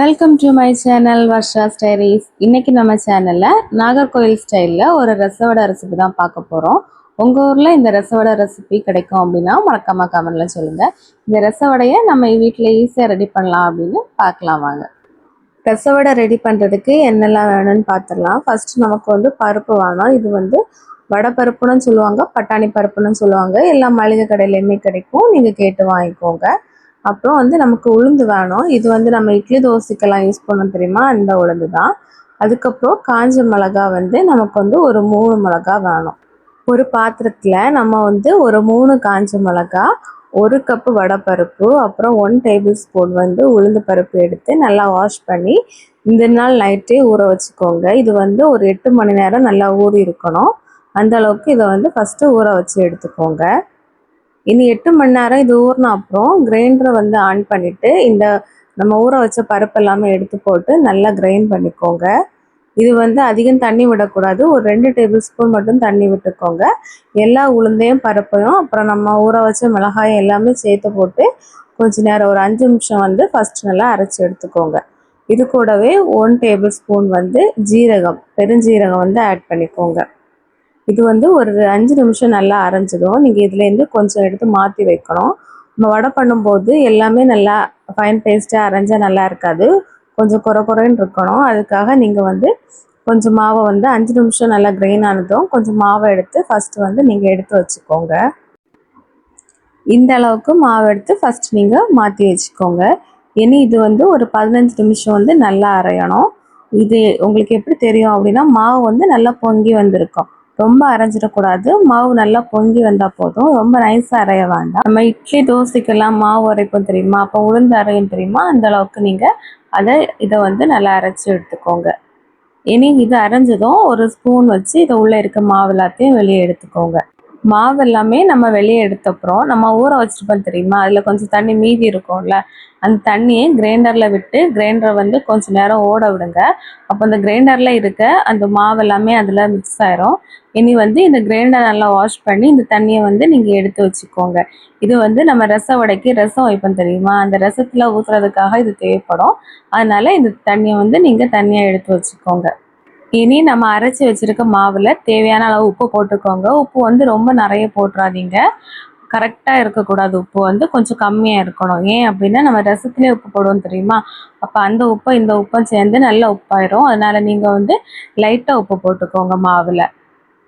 Welcome to my channel Varsha stories இன்னைக்கு நம்ம சேனலில் நாகர்கோயில் ஸ்டைலில் ஒரு ரசவடை ரெசிபி தான் பார்க்க போகிறோம் உங்கள் ஊரில் இந்த ரசவடை ரெசிபி கிடைக்கும் அப்படின்னா மறக்காமல் கமெண்டில் சொல்லுங்கள் இந்த ரசவடையை நம்ம வீட்டில் ஈஸியாக ரெடி பண்ணலாம் அப்படின்னு பார்க்கலாம் வாங்க. ரசவடை ரெடி பண்ணுறதுக்கு என்னெல்லாம் வேணும்னு பார்த்துடலாம். ஃபஸ்ட்டு நமக்கு வந்து பருப்பு வேணும். இது வந்து வடை பருப்புன்னு சொல்லுவாங்க பட்டாணி பருப்புன்னு சொல்லுவாங்க. எல்லா மளிகை கடையிலையுமே கிடைக்கும். நீங்கள் கேட்டு வாங்கிக்கோங்க. அப்புறம் வந்து நமக்கு உளுந்து வேணும். இது வந்து நம்ம இட்லி தோசைக்கெல்லாம் யூஸ் பண்ணோம் தெரியுமா? அந்த உளுந்து தான் அதுக்கப்புறம் காஞ்ச மிளகா வந்து நமக்கு வந்து ஒரு மூணு மிளகா வேணும். ஒரு பாத்திரத்தில் நம்ம வந்து ஒரு மூணு காஞ்ச மிளகா ஒரு கப்பு வடைப்பருப்பு அப்புறம் ஒன் டேபிள் ஸ்பூன் வந்து உளுந்து பருப்பு எடுத்து நல்லா வாஷ் பண்ணி இந்த நாள் நைட்டே ஊற வச்சுக்கோங்க. இது வந்து ஒரு எட்டு மணி நேரம் நல்லா ஊறி இருக்கணும். அந்த அளவுக்கு இதை வந்து ஃபஸ்ட்டு ஊற வச்சு எடுத்துக்கோங்க. இனி எட்டு மணி நேரம் இது ஊறின அப்புறம் கிரைண்டரை வந்து ஆன் பண்ணிவிட்டு இந்த நம்ம ஊற வச்ச பருப்பு எல்லாமே எடுத்து போட்டு நல்லா கிரைண்ட் பண்ணிக்கோங்க. இது வந்து அதிகம் தண்ணி விடக்கூடாது. ஒரு ரெண்டு டேபிள் ஸ்பூன் மட்டும் தண்ணி விட்டுக்கோங்க. எல்லா உளுந்தையும் பருப்பையும் அப்புறம் நம்ம ஊற வச்ச மிளகாயும் எல்லாமே சேர்த்து போட்டு கொஞ்ச நேரம் ஒரு அஞ்சு நிமிஷம் வந்து ஃபர்ஸ்ட் நல்லா அரைச்சி எடுத்துக்கோங்க. இது கூடவே ஒன் டேபிள் ஸ்பூன் வந்து ஜீரகம் பெருஞ்சீரகம் வந்து ஆட் பண்ணிக்கோங்க. இது வந்து ஒரு அஞ்சு நிமிஷம் நல்லா அரைஞ்சதும் நீங்கள் இதுலேருந்து கொஞ்சம் எடுத்து மாற்றி வைக்கணும். நம்ம வடை பண்ணும்போது எல்லாமே நல்லா ஃபைன் பேஸ்ட்டாக அரைஞ்சால் நல்லா இருக்காது. கொஞ்சம் குறை குறைன்னு இருக்கணும். அதுக்காக நீங்கள் வந்து கொஞ்சம் மாவை வந்து அஞ்சு நிமிஷம் நல்லா கிரெயின் ஆனதும் கொஞ்சம் மாவை எடுத்து ஃபஸ்ட்டு வந்து நீங்கள் எடுத்து வச்சுக்கோங்க. இந்த அளவுக்கு மாவு எடுத்து ஃபஸ்ட் நீங்கள் மாற்றி வச்சுக்கோங்க. இனி இது வந்து ஒரு பதினஞ்சு நிமிஷம் வந்து நல்லா அரையணும். இது உங்களுக்கு எப்படி தெரியும் அப்படின்னா மாவு வந்து நல்லா பொங்கி வந்திருக்கும். ரொம்ப அரைஞ்சிடக்கூடாது. மாவு நல்லா பொங்கி வந்தால் போதும். ரொம்ப நைஸாக அரைய வேண்டாம். நம்ம இட்லி தோசைக்கெல்லாம் மாவு அரைப்போம் தெரியுமா? அப்போ உளுந்து அரையும் தெரியுமா? அந்த அளவுக்கு நீங்கள் அதை இதை வந்து நல்லா அரைச்சி எடுத்துக்கோங்க. இனி இது அரைஞ்சதும் ஒரு ஸ்பூன் வச்சு இதை உள்ளே இருக்க மாவு எல்லாத்தையும் வெளியே எடுத்துக்கோங்க. மாவு எல்லாமே நம்ம வெளியே எடுத்தப்புறம் நம்ம ஊற வச்சுருப்போம் தெரியுமா? அதில் கொஞ்சம் தண்ணி மீதி இருக்கும்ல. அந்த தண்ணியை கிரைண்டரில் விட்டு கிரைண்டரை வந்து கொஞ்சம் நேரம் ஓட விடுங்க. அப்போ அந்த கிரைண்டரில் இருக்க அந்த மாவு எல்லாமே அதில் மிக்ஸ் ஆயிரும். இனி வந்து இந்த கிரைண்டர் நல்லா வாஷ் பண்ணி இந்த தண்ணியை வந்து நீங்கள் எடுத்து வச்சுக்கோங்க. இது வந்து நம்ம ரச வடைக்கு ரசம் வைப்போம் தெரியுமா? அந்த ரசத்தில் ஊற்றுறதுக்காக இது தேவைப்படும். அதனால இந்த தண்ணியை வந்து நீங்கள் தண்ணியாக எடுத்து வச்சுக்கோங்க. இனி நம்ம அரைச்சி வச்சிருக்க மாவில் தேவையான அளவு உப்பு போட்டுக்கோங்க. உப்பு வந்து ரொம்ப நிறைய போட்டுறாதீங்க. கரெக்டாக இருக்கக்கூடாது உப்பு வந்து கொஞ்சம் கம்மியாக இருக்கணும். ஏன் அப்படின்னா நம்ம ரசத்துலேயே உப்பு போடுவோம் தெரியுமா? அப்போ அந்த உப்பை இந்த உப்பும் சேர்ந்து நல்லா உப்பாயிரும். அதனால நீங்கள் வந்து லைட்டாக உப்பு போட்டுக்கோங்க மாவில்.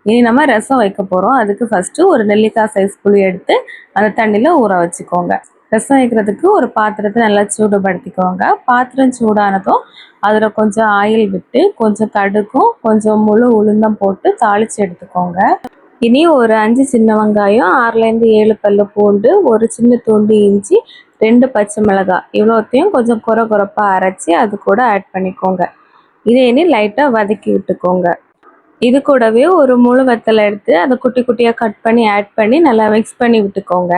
இனி நம்ம ரசம் வைக்க போகிறோம் அதுக்கு ஃபஸ்ட்டு ஒரு நெல்லிக்காய் சைஸ் புளி எடுத்து அந்த தண்ணியில் ஊற வச்சுக்கோங்க. ரசம் வைக்கிறதுக்கு ஒரு பாத்திரத்தை நல்லா சூடுபடுத்திக்கோங்க. பாத்திரம் சூடானதும் அதில் கொஞ்சம் ஆயில் விட்டு கொஞ்சம் கடுக்கும் கொஞ்சம் முழு உளுந்தம் போட்டு தாளித்து எடுத்துக்கோங்க. இனி ஒரு அஞ்சு சின்ன வெங்காயம் ஆறுலேருந்து ஏழு பல்லு பூண்டு ஒரு சின்ன துண்டு இஞ்சி ரெண்டு பச்சை மிளகாய். இவ்வளோத்தையும் கொஞ்சம் குறை குறைப்பாக அரைச்சி அது கூட ஆட் பண்ணிக்கோங்க. இதை இனி லைட்டாக வதக்கி விட்டுக்கோங்க. இது கூடவே ஒரு முழு வெத்தலை எடுத்து அதை குட்டி குட்டியாக கட் பண்ணி ஆட் பண்ணி நல்லா மிக்ஸ் பண்ணி விட்டுக்கோங்க.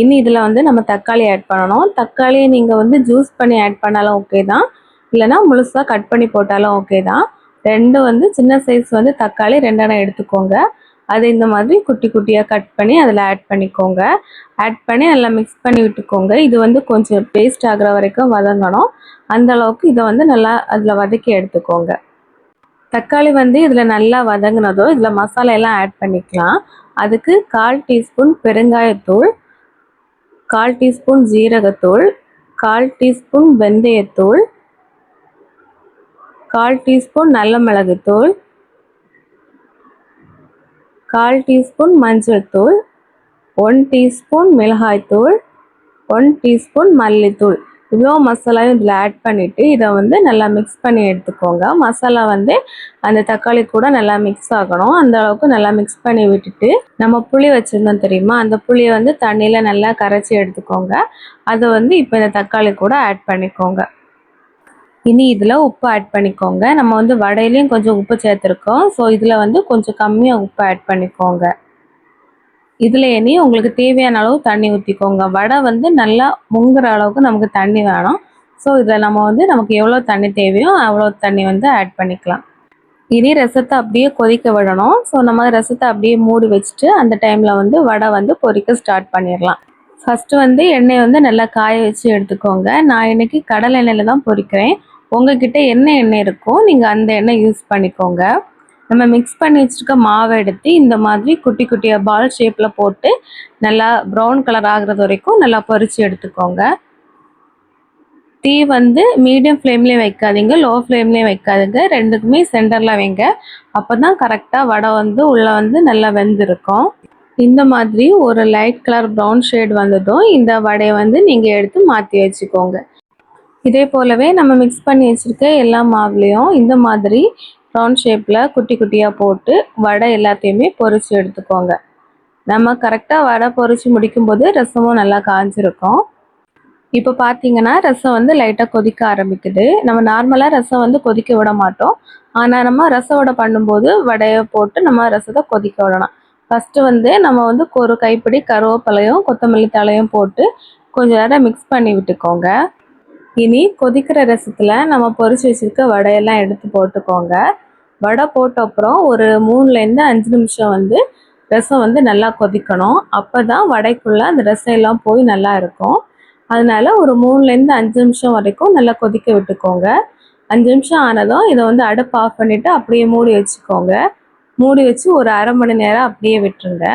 இனி இதில் வந்து நம்ம தக்காளி ஆட் பண்ணணும். தக்காளியை நீங்கள் வந்து ஜூஸ் பண்ணி ஆட் பண்ணாலும் ஓகே தான். இல்லைனா முழுசாக கட் பண்ணி போட்டாலும் ஓகே தான். ரெண்டு வந்து சின்ன சைஸ் வந்து தக்காளி ரெண்டெண்ணம் எடுத்துக்கோங்க. அது இந்த மாதிரி குட்டி குட்டியாக கட் பண்ணி அதில் ஆட் பண்ணிக்கோங்க. ஆட் பண்ணி நல்லா மிக்ஸ் பண்ணி விட்டுக்கோங்க. இது வந்து கொஞ்சம் பேஸ்ட் ஆகிற வரைக்கும் வதங்கணும். அந்த அளவுக்கு இதை வந்து நல்லா அதில் வதக்கி எடுத்துக்கோங்க. தக்காளி வந்து இதில் நல்லா வதங்கினதோ இதில் மசாலா எல்லாம் ஆட் பண்ணிக்கலாம். அதுக்கு கால் டீஸ்பூன் பெருங்காயத்தூள் கால் டீஸ்பூன் ஜீரகத்தூள் கால் டீஸ்பூன் வெந்தயத்தூள் கால் டீஸ்பூன் நல்ல மிளகுத்தூள் கால் டீஸ்பூன் மஞ்சள் தூள் ஒன் டீஸ்பூன் மிளகாய்த்தூள் ஒன் டீஸ்பூன் மல்லித்தூள். இவ்வளோ மசாலாவும் இதில் ஆட் பண்ணிவிட்டு இதை வந்து நல்லா மிக்ஸ் பண்ணி எடுத்துக்கோங்க. மசாலா வந்து அந்த தக்காளி கூட நல்லா மிக்ஸ் ஆகணும். அந்த அளவுக்கு நல்லா மிக்ஸ் பண்ணி விட்டுட்டு நம்ம புளி வச்சுருந்தோம் தெரியுமா? அந்த புளியை வந்து தண்ணியில் நல்லா கரைச்சி எடுத்துக்கோங்க. அதை வந்து இப்போ இந்த தக்காளி கூட ஆட் பண்ணிக்கோங்க. இனி இதில் உப்பு ஆட் பண்ணிக்கோங்க. நம்ம வந்து வடையிலையும் கொஞ்சம் உப்பு சேர்த்துருக்கோம். ஸோ இதில் வந்து கொஞ்சம் கம்மியாக உப்பு ஆட் பண்ணிக்கோங்க. இதில் இனி உங்களுக்கு தேவையான அளவு தண்ணி ஊற்றிக்கோங்க வடை வந்து நல்லா முங்குற அளவுக்கு நமக்கு தண்ணி வேணும். ஸோ இதில் நம்ம வந்து நமக்கு எவ்வளோ தண்ணி தேவையோ அவ்வளோ தண்ணி வந்து ஆட் பண்ணிக்கலாம். இனி ரசத்தை அப்படியே கொதிக்க விடணும். ஸோ நம்ம ரசத்தை அப்படியே மூடி வச்சுட்டு அந்த டைமில் வந்து வடை வந்து பொரிக்க ஸ்டார்ட் பண்ணிடலாம். ஃபஸ்ட்டு வந்து எண்ணெயை வந்து நல்லா காய வச்சு எடுத்துக்கோங்க. நான் இன்றைக்கி கடலை எண்ணெயில் தான் பொரிக்கிறேன் உங்ககிட்ட என்ன எண்ணெய் இருக்கோ நீங்கள் அந்த எண்ணெய் யூஸ் பண்ணிக்கோங்க. நம்ம மிக்ஸ் பண்ணி வச்சுருக்க மாவை எடுத்து இந்த மாதிரி குட்டி குட்டியாக பால் ஷேப்பில் போட்டு நல்லா ப்ரௌன் கலர் ஆகிறது வரைக்கும் நல்லா பொரித்து எடுத்துக்கோங்க. தீ வந்து மீடியம் ஃப்ளேம்லேயும் வைக்காதீங்க லோ ஃப்ளேம்லேயும் வைக்காதீங்க. ரெண்டுக்குமே சென்டரில் வைங்க. அப்போ தான் கரெக்டாக வடை வந்து உள்ளே வந்து நல்லா வெந்திருக்கும். இந்த மாதிரி ஒரு லைட் கலர் ப்ரௌன் ஷேட் வந்ததும் இந்த வடையை வந்து நீங்கள் எடுத்து மாற்றி வச்சுக்கோங்க. இதே போலவே நம்ம மிக்ஸ் பண்ணி வச்சுருக்க எல்லா மாவுலேயும் இந்த மாதிரி ரவுண்ட் ஷேப்பில் குட்டி குட்டியாக போட்டு வடை எல்லாத்தையுமே பொறிச்சு எடுத்துக்கோங்க. நம்ம கரெக்டாக வடை பொறிச்சு முடிக்கும்போது ரசமும் நல்லா காஞ்சிருக்கும். இப்போ பார்த்தீங்கன்னா ரசம் வந்து லைட்டாக கொதிக்க ஆரம்பிக்குது. நம்ம நார்மலாக ரசம் வந்து கொதிக்க விட மாட்டோம். ஆனால் நம்ம ரச வடை பண்ணும்போது வடையை போட்டு நம்ம ரசத்தை கொதிக்க விடணும். ஃபஸ்ட்டு வந்து நம்ம வந்து ஒரு கைப்பிடி கருவேப்பிலையும் கொத்தமல்லி தலையும் போட்டு கொஞ்சம் நேரம் மிக்ஸ் பண்ணி விட்டுக்கோங்க. இனி கொதிக்கிற ரசத்தில் நம்ம பொறிச்சு வச்சுருக்க வடையெல்லாம் எடுத்து போட்டுக்கோங்க. வடை போட்ட அப்புறம் ஒரு மூணுலேருந்து அஞ்சு நிமிஷம் வந்து ரசம் வந்து நல்லா கொதிக்கணும். அப்போ தான் வடைக்குள்ளே அந்த ரசம் எல்லாம் போய் நல்லா இருக்கும். அதனால ஒரு மூணுலேருந்து அஞ்சு நிமிஷம் வரைக்கும் நல்லா கொதிக்க விட்டுக்கோங்க. அஞ்சு நிமிஷம் ஆனதும் இதை வந்து அடுப்பு ஆஃப் பண்ணிவிட்டு அப்படியே மூடி வச்சுக்கோங்க. மூடி வச்சு ஒரு அரை மணி நேரம் அப்படியே விட்டுருங்க.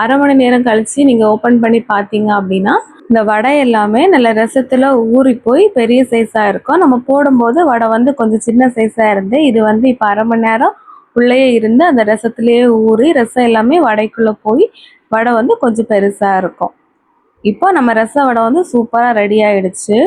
அரை மணி நேரம் கழித்து நீங்கள் ஓப்பன் பண்ணி பார்த்தீங்க அப்படின்னா இந்த வடை எல்லாமே நல்ல ரசத்தில் ஊறி போய் பெரிய சைஸாக இருக்கும். நம்ம போடும்போது வடை வந்து கொஞ்சம் சின்ன சைஸாக இருந்து இது வந்து இப்போ அரை மணி நேரம் உள்ளேயே இருந்து அந்த ரசத்துலேயே ஊறி ரசம் எல்லாமே வடைக்குள்ளே போய் வடை வந்து கொஞ்சம் பெருசாக இருக்கும். இப்போ நம்ம ரச வடை வந்து சூப்பராக ரெடி ஆகிடுச்சு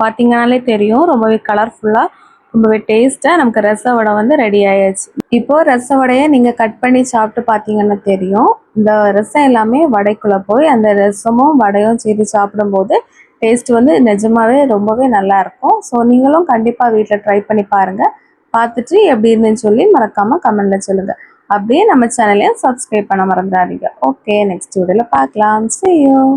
பார்த்தீங்கனாலே தெரியும் ரொம்பவே கலர்ஃபுல்லாக ரொம்பவே டேஸ்ட்டாக நமக்கு ரச வடை வந்து ரெடி ஆயாச்சு. இப்போ ரச வடையை நீங்கள் கட் பண்ணி சாப்பிட்டு பார்த்தீங்கன்னா தெரியும். இந்த ரசம் எல்லாமே வடைக்குள்ளே போய் அந்த ரசமும் வடையும் சேர்த்து சாப்பிடும்போது டேஸ்ட் வந்து நிஜமாவே ரொம்பவே நல்லா இருக்கும். ஸோ நீங்களும் கண்டிப்பாக வீட்டில் ட்ரை பண்ணி பாருங்கள் பார்த்துட்டு எப்படி இருந்துன்னு சொல்லி மறக்காமல் கமெண்ட்டில் சொல்லுங்கள் அப்படியே நம்ம சேனலையும் சப்ஸ்கிரைப் பண்ண மறந்துடாதீங்க. ஓகே நெக்ஸ்ட் வீடியோவில் பார்க்கலாம் செய்யும்